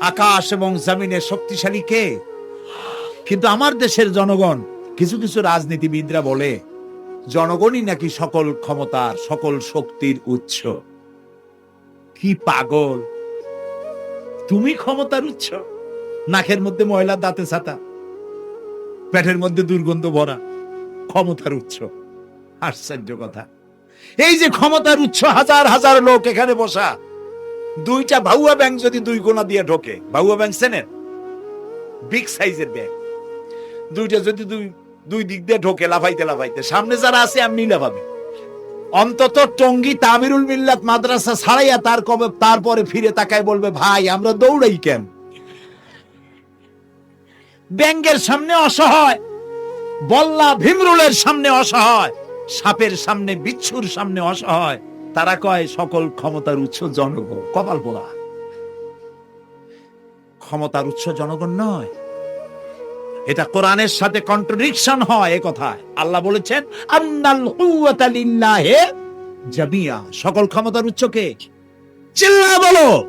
আকাশ এবং জমিনের শক্তিশালী কে? কিন্তু আমার দেশের জনগণ, কিছু কিছু রাজনীতিবিদরা বলে, জনগণই নাকি সকল ক্ষমতার, সকল শক্তির উৎস। কি পাগল? তুমি ক্ষমতার উৎস? নাকের মধ্যে ময়লা, দাঁতে ছাতা, পেটের মধ্যে দুর্গন্ধ ভরা, ক্ষমতার উৎস। আশ্চর্য কথা। এই যে ক্ষমতার উৎস, হাজার হাজার লোক এখানে বসা। দুইটা ভাউয়া ব্যাংক যদি দুই গোনা দিয়ে ঢোকে ভাউয়া ব্যাংক চেনেন? বিগ সাইজের ব্যাংক দুইটা যদি দুই দুই দিক দিয়ে ঢোকে লাফাইতে লাফাইতে, সামনে যারা আছে এমনি লাফাবে অন্তত টঙ্গী তামিরুল মিল্লাত মাদ্রাসা ছাড়াইয়া তার কবে, তারপরে ফিরে তাকায় বলবে, ভাই, আমরা দৌড়াই কেন? ব্যাংকের সামনে অসহায়, বল্লা ভীমরুলের সামনে অসহায়, সাপের সামনে, বিচ্ছুর সামনে অসহায়। তারা কয়, সকল ক্ষমতার উৎস জনগণ। কপাল পোড়া। ক্ষমতার উৎস জনগণ নয়। এটা কোরআনের সাথে কন্ট্রাডিকশন হয় এ কথায়। আল্লাহ বলেছেন, আন্নাল কুওয়াতা জামিয়া সকল ক্ষমতার উৎস কে? চিল্লা বলো।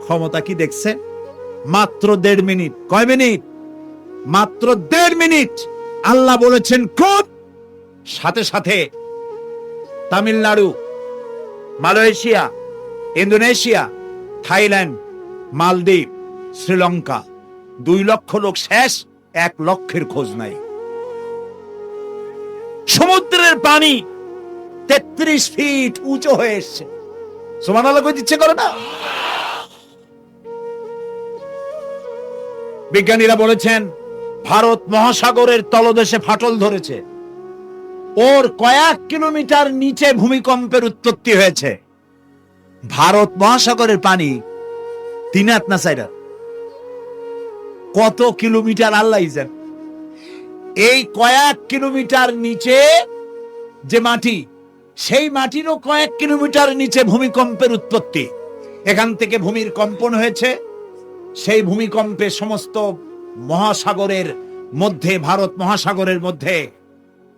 ক্ষমতা কি দেখছে? মাত্র দেড় মিনিট। কয় মিনিট? মাত্র দেড় মিনিট। আল্লাহ বলেছেন, খুব। সাথে সাথে তামিলনাড়ু, মালয়েশিয়া, ইন্দোনেশিয়া, থাইল্যান্ড, মালদ্বীপ, শ্রীলঙ্কা। দুই লক্ষ লোক শেষ, এক লক্ষের খোঁজ নাই। সমুদ্রের পানি তেত্রিশ ফিট উঁচু হয়ে এসছে। সমান আলো ইচ্ছে করে না বিজ্ঞানীরা বলেছেন, ভারত মহাসাগরের তলদেশে ফাটল ধরেছে। ওর কয়েক কিলোমিটার নিচে ভূমিকম্পের উৎপত্তি হয়েছে। ভারত মহাসাগরের পানি তিন হাত না চাইরা কত কিলোমিটার আল্লাহ এই কয়েক কিলোমিটার নিচে যে মাটি, সেই মাটিরও কয়েক কিলোমিটার নিচে ভূমিকম্পের উৎপত্তি। এখান থেকে ভূমির কম্পন হয়েছে। সেই ভূমিকম্পে সমস্ত মহাসাগরের মধ্যে, ভারত মহাসাগরের মধ্যে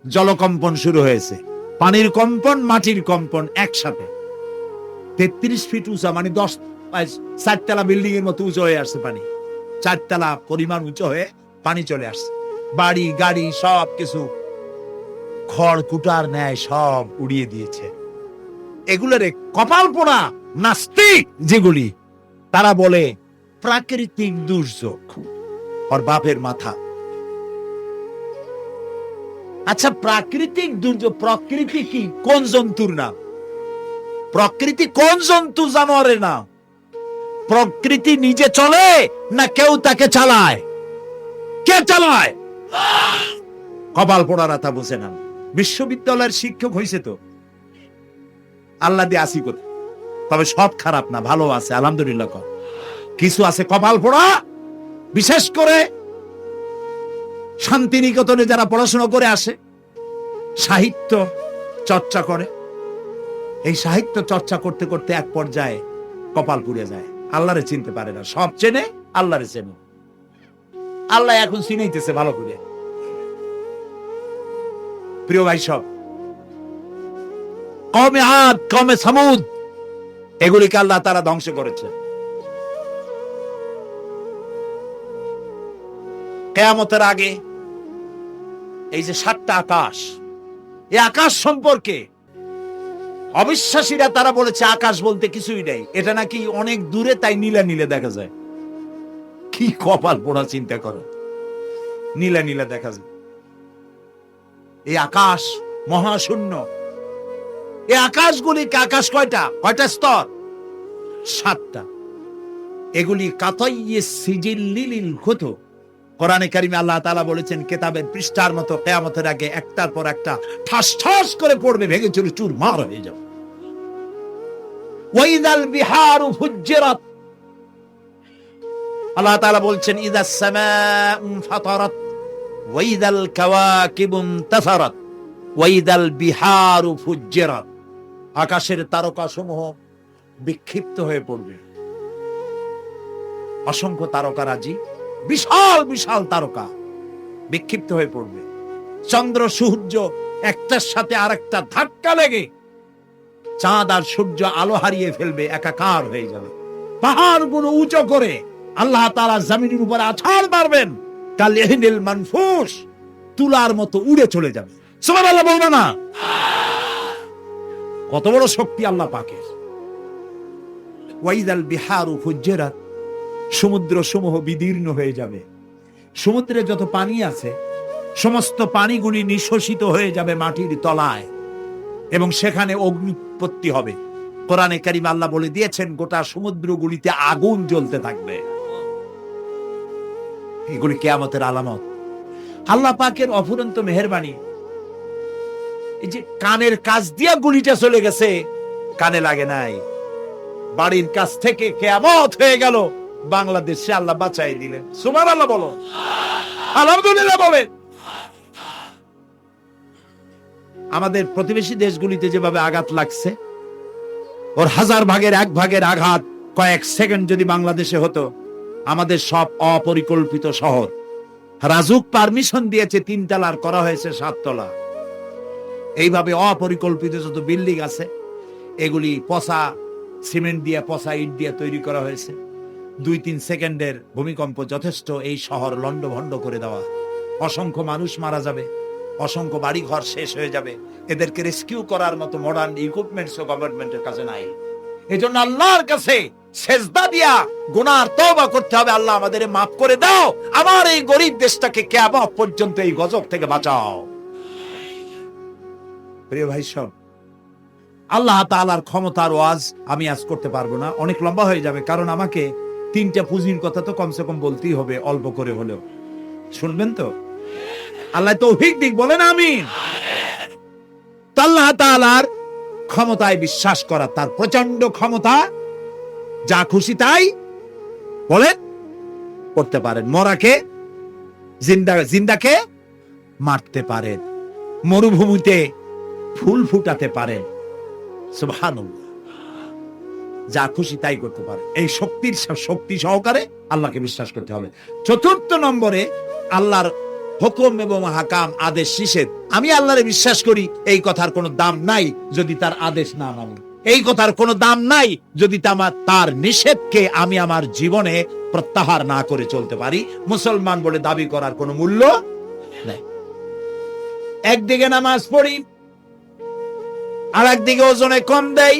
জলকম্পন শুরু হয়েছে। পানির কম্পন, মাটির কম্পন একসাথে। তেত্রিশ ফিট উঁচা মানে দশ চারতলা বিল্ডিং এর মতো উঁচু হয়ে আসছে পানি। চারতলা পরিমাণ উঁচু হয়ে পানি চলে আসছে। বাড়ি, গাড়ি, সব কিছু। খড়, কুটার ন্যায় সব উড়িয়ে দিয়েছে। এগুলোরে কপাল পোড়া নাস্তিক যেগুলি, তারা বলে, প্রাকৃতিক দুর্যোগ। ওর বাপের মাথা। আচ্ছা প্রাকৃতিক দুর্যোগ, প্রকৃতি কি? কোন জন্তুর নাম? প্রকৃতি কোন জন্তু জানোয়ারের নাম? প্রকৃতি নিজে চলে না কেউ তাকে চালায়? কে চালায়? কপাল পোড়ারা তা বুঝে না। বিশ্ববিদ্যালয়ের শিক্ষক হয়েছে তো। আল্লাহ দিয়ে আসি কোথায়? তবে সব খারাপ না, ভালো আছে, আলহামদুলিল্লাহ কিছু আছে কপাল পোড়া? বিশেষ করে শান্তিনিকেতনে যারা পড়াশোনা করে আসে, সাহিত্য চর্চা করে, এই সাহিত্য চর্চা করতে করতে এক পর্যায়ে কপাল পুড়ে যায়। আল্লাহরে চিনতে পারে না। সব চেনে আল্লাহরে চেনে। আল্লাহ এখন চিনাইতেছে ভালো করে। প্রিয় ভাই সব কমে আদ কমে সামুদ, এগুলিকে আল্লাহ তারা ধ্বংস করেছে। কেয়ামতের আগে এই যে সাতটা আকাশ, এই আকাশ সম্পর্কে অবিশ্বাসীরা তারা বলেছে, আকাশ বলতে কিছুই নেই। এটা নাকি অনেক দূরে, তাই নীলা নীলে দেখা যায়। কি কপাল পোড়া, চিন্তা করো। নীলা নীলা দেখা যায়। এই আকাশ মহাশূন্য। এই আকাশগুলি আকাশ কয়টা? কয়টা স্তর? সাতটা। এগুলি কাতাইয়ে সিজিল্লিল হতো কোরআনে কারিমে আল্লাহ তালা বলেছেন, কেতাবের পৃষ্ঠার মতো কেয়ামতের আগে একটার পর একটা ঠাস ঠাস করে পড়বে, ভেঙে চুরি চুর মার হয়ে যাবে। ওয়াইদাল বিহারু ফুজ্জিরাত। আল্লাহ তাআলা বলছেন, ইদা সামাউ ফাতারাত, ওয়াইদাল কাওয়াকিবু ইনতাসারাত ওয়াইদাল বিহারু ফুজ্জিরাত। আকাশের তারকা সমূহ বিক্ষিপ্ত হয়ে পড়বে। অসংখ্য তারকারাজি বিশাল বিশাল তারকা। বিক্ষিপ্ত হয়ে পড়বে। চন্দ্র, সূর্য একটার সাথে আরেকটা ধাক্কা লেগে চাঁদ আর সূর্য আলো হারিয়ে ফেলবে, একাকার হয়ে যাবে। পাহাড়গুলো উঁচু করে আল্লাহ তারা জমিনের উপরে আছাড় মারবেন। কাল মানফুস তুলার মতো উড়ে চলে যাবে। বলবে না। কত বড় শক্তি আল্লাহ পাকের। ওয়াইদাল বিহারু ফুজ্জেরাত সমুদ্র সমূহ বিদীর্ণ হয়ে যাবে। সমুদ্রে যত পানি আছে, সমস্ত পানিগুলি নিঃশ্বসিত হয়ে যাবে মাটির তলায়, এবং সেখানে অগ্নিপত্তি হবে। কোরআনে কারিম আল্লাহ বলে দিয়েছেন, গোটা সমুদ্রগুলিতে আগুন জ্বলতে থাকবে। এগুলি কেয়ামতের আলামত। আল্লাহ পাকের অফুরন্ত মেহরবানি। এই যে কানের কাজ দিয়া গুলিটা চলে গেছে, কানে লাগে নাই। বাড়ির কাছ থেকে কেয়ামত হয়ে গেল। বাংলাদেশে আল্লাহ বাঁচাই দিলেন। সুমান আল্লাহ বলো। আলহামদুলিল্লাহ বলেন। আমাদের প্রতিবেশী দেশগুলিতে যেভাবে আঘাত লাগছে, ওর হাজার ভাগের এক ভাগের আঘাত কয়েক সেকেন্ড যদি বাংলাদেশে হতো, আমাদের সব অপরিকল্পিত শহর। রাজুক পারমিশন দিয়েছে, তিন তলার করা হয়েছে সাততলা এইভাবে অপরিকল্পিত যত বিল্ডিং আছে, এগুলি পচা, সিমেন্ট দিয়ে, পচা ইট দিয়ে তৈরি করা হয়েছে। দুই তিন সেকেন্ডের ভূমিকম্প যথেষ্ট এই শহর লন্ডভন্ড করে দেওয়া। অসংখ্য মানুষ মারা যাবে, অসংখ্য বাড়ি ঘর শেষ হয়ে যাবে। এদেরকে রেস্কিউ করার মতো মডার্ন ইকুইপমেন্টস গভর্নমেন্টের কাছে নাই। এই জন্য আল্লাহর কাছে সেজদা দিয়া গুনার তওবা করতে হবে। আল্লাহ আমাদের মাফ করে দাও। আমার এই গরিব দেশটাকে কিয়ামত পর্যন্ত এই গজব থেকে বাঁচাও। প্রিয় ভাই সব, আল্লাহ তাআলার ক্ষমতার ওয়াজ আমি আজ করতে পারব না। অনেক লম্বা হয়ে যাবে, কারণ আমাকে তিনটা পুঁজির কথা তো কমসে কম বলতেই হবে, অল্প করে হলেও। শুনবেন তো? আল্লাহ তো তৌফিক দিক, বলেন আমি আল্লাহ ক্ষমতায় বিশ্বাস করা, তার প্রচণ্ড ক্ষমতা, যা খুশি তাই, বলেন, করতে পারেন। মরাকে, জিন্দা, জিন্দাকে মারতে পারেন। মরুভূমিতে ফুল ফুটাতে পারেন। সুবহানাল্লাহ। যা খুশি তাই করতে পারে। এই শক্তির শক্তি সহকারে আল্লাহকে বিশ্বাস করতে হবে। চতুর্থ নম্বরে আল্লাহর হুকুম এবং হাকাম, আদেশ নিষেধ। আমি আল্লাহরে বিশ্বাস করি, এই কথার কোনো দাম নাই যদি তার আদেশ না মানি। এই কথার কোনো দাম নাই যদি তার নিষেধকে আমি আমার জীবনে প্রত্যাহার না করে চলতে পারি। মুসলমান বলে দাবি করার কোনো মূল্য নেই। একদিকে নামাজ পড়ি আর একদিকে ওজনে কম দেয়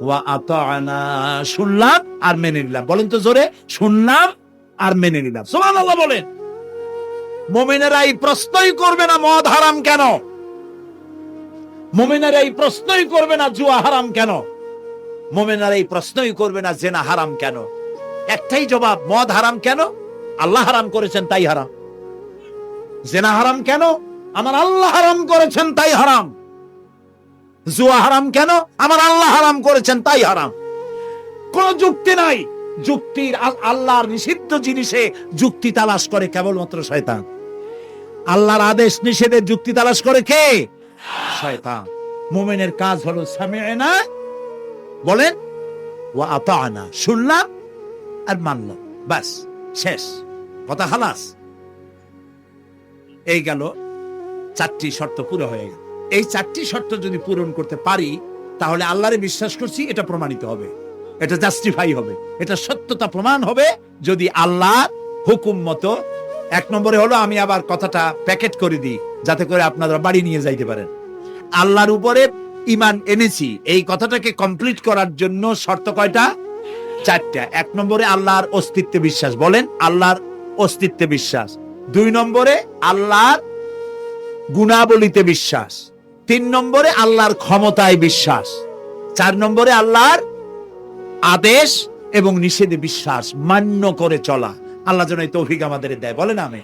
ওয়া শুনলাম আর মেনে নিলাম। বলেন তো জোরে, শুনলাম আর মেনে নিলাম। সুবহানাল্লাহ বলেন। মোমেনেরা এই প্রশ্নই করবে না মদ হারাম কেন? মোমেনেরা এই প্রশ্নই করবে না জুয়া হারাম কেন? মোমেনারা এই প্রশ্নই করবে না জেনা হারাম কেন? একটাই জবাব, মদ হারাম কেন? আল্লাহ হারাম করেছেন, তাই হারাম। জেনা হারাম কেন? আমার আল্লাহ হারাম করেছেন, তাই হারাম। জুয়া হারাম কেন? আমার আল্লাহ হারাম করেছেন, তাই হারাম। কোন যুক্তি নাই। যুক্তির আল্লাহর নিষিদ্ধ জিনিসে যুক্তি তালাশ করে কেবলমাত্র শয়তান। আল্লাহর আদেশ নিষেধের যুক্তি তালাশ করে কে? শয়তান। মোমেনের কাজ হলো সামিয়না বলেন ও আতানা শুনলাম আর মানলাম। বাস শেষ। কথা হালাস এই গেল, চারটি শর্ত পুরো হয়ে গেল। এই চারটি শর্ত যদি পূরণ করতে পারি, তাহলে আল্লাহরে বিশ্বাস করছি এটা প্রমাণিত হবে। এটা জাস্টিফাই হবে। এটা সত্যতা প্রমাণ হবে যদি আল্লাহ হুকুম মতো। এক নম্বরে হলো আমি আবার কথাটা প্যাকেট করে দিই, যাতে করে আপনারা বাড়ি নিয়ে যাইতে পারেন। আল্লাহর উপরে ইমান এনেছি, এই কথাটাকে কমপ্লিট করার জন্য শর্ত কয়টা? চারটা। এক নম্বরে আল্লাহর অস্তিত্বে বিশ্বাস। বলেন, আল্লাহর অস্তিত্বে বিশ্বাস। দুই নম্বরে আল্লাহর গুণাবলিতে বিশ্বাস। তিন নম্বরে আল্লাহর ক্ষমতায় বিশ্বাস, চার নম্বরে আল্লাহর আদেশ এবং নিষেধে বিশ্বাস, মান্য করে চলা। আল্লাহ যেন এই তৌফিক আমাদের দেয়। বলেন আমি